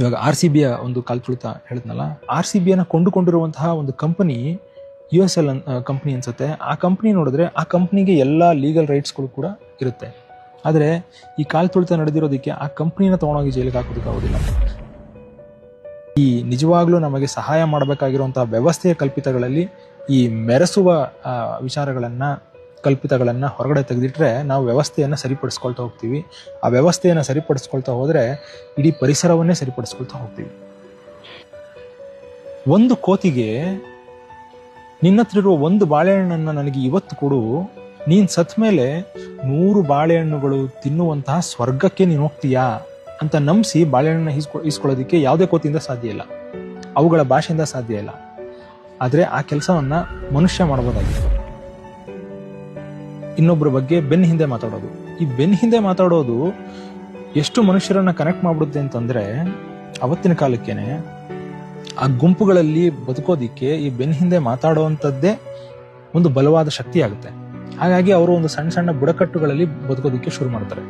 ಇವಾಗ R C ಬಿಯ ಒಂದು ಕಾಲ್ ತುಳಿತ ಹೇಳಿದ್ನಲ್ಲ ಆರ್ ಸಿ ಬಿಯನ್ನು ಕೊಂಡುಕೊಂಡಿರುವಂತಹ ಒಂದು company U S L company ಅನ್ಸುತ್ತೆ. ಆ ಕಂಪ್ನಿ ನೋಡಿದ್ರೆ ಆ ಕಂಪ್ನಿಗೆ ಎಲ್ಲ ಲೀಗಲ್ ರೈಟ್ಸ್ಗಳು ಕೂಡ ಇರುತ್ತೆ. ಆದರೆ ಈ ಕಾಲ್ ತುಳಿತ ನಡೆದಿರೋದಕ್ಕೆ ಆ ಕಂಪ್ನಿನ ತೊಗೊಂಡೋಗಿ ಜೈಲಿಗೆ ಹಾಕೋದಕ್ಕಾಗೋದಿಲ್ಲ ಈ ನಿಜವಾಗ್ಲೂ ನಮಗೆ ಸಹಾಯ ಮಾಡಬೇಕಾಗಿರುವಂತಹ ವ್ಯವಸ್ಥೆಯ ಕಲ್ಪಿತಗಳಲ್ಲಿ ಈ ಮೆರೆಸುವ ವಿಚಾರಗಳನ್ನ ಕಲ್ಪಿತಗಳನ್ನ ಹೊರಗಡೆ ತೆಗೆದಿಟ್ರೆ ನಾವು ವ್ಯವಸ್ಥೆಯನ್ನು ಸರಿಪಡಿಸ್ಕೊಳ್ತಾ ಹೋಗ್ತೀವಿ. ಆ ವ್ಯವಸ್ಥೆಯನ್ನು ಸರಿಪಡಿಸ್ಕೊಳ್ತಾ ಹೋದರೆ ಇಡೀ ಪರಿಸರವನ್ನೇ ಸರಿಪಡಿಸ್ಕೊಳ್ತಾ ಹೋಗ್ತೀವಿ. ಒಂದು ಕೋತಿಗೆ ನಿನ್ನ ಹತ್ರ ಇರುವ ಒಂದು ಬಾಳೆಹಣ್ಣನ್ನು ನನಗೆ ಇವತ್ತು ಕೊಡು. ನೀನು ಸತ್ ಮೇಲೆ ನೂರು ಬಾಳೆಹಣ್ಣುಗಳು ತಿನ್ನುವಂತಹ ಸ್ವರ್ಗಕ್ಕೆ ನೀನು ಹೋಗ್ತೀಯಾ ಅಂತ ನಂಬಿಸಿ ಬಾಳೆಹಣ್ಣನ್ನು ಈಸ್ಕೊ, ಈಸ್ಕೊಳ್ಳೋದಕ್ಕೆ ಯಾವುದೇ ಕೋತಿಯಿಂದ ಸಾಧ್ಯ ಇಲ್ಲ. ಅವುಗಳ ಭಾಷೆಯಿಂದ ಸಾಧ್ಯ ಇಲ್ಲ. ಆದರೆ ಆ ಕೆಲಸವನ್ನು ಮನುಷ್ಯ ಮಾಡಬಹುದಾಗಿತ್ತು ಇನ್ನೊಬ್ಬರ ಬಗ್ಗೆ ಬೆನ್ನ ಹಿಂದೆ ಮಾತಾಡೋದು. ಈ ಬೆನ್ನ ಹಿಂದೆ ಮಾತಾಡೋದು ಎಷ್ಟು ಮನುಷ್ಯರನ್ನ ಕನೆಕ್ಟ್ ಮಾಡ್ಬಿಡುತ್ತೆ ಅಂತಂದ್ರೆ ಅವತ್ತಿನ ಕಾಲಕ್ಕೇನೆ ಆ ಗುಂಪುಗಳಲ್ಲಿ ಬದುಕೋದಿಕ್ಕೆ ಈ ಬೆನ್ನ ಹಿಂದೆ ಮಾತಾಡುವಂಥದ್ದೇ ಒಂದು ಬಲವಾದ ಶಕ್ತಿ ಆಗುತ್ತೆ. ಹಾಗಾಗಿ ಅವರು ಒಂದು ಸಣ್ಣ ಸಣ್ಣ ಬುಡಕಟ್ಟುಗಳಲ್ಲಿ ಬದುಕೋದಿಕ್ಕೆ ಶುರು ಮಾಡ್ತಾರೆ.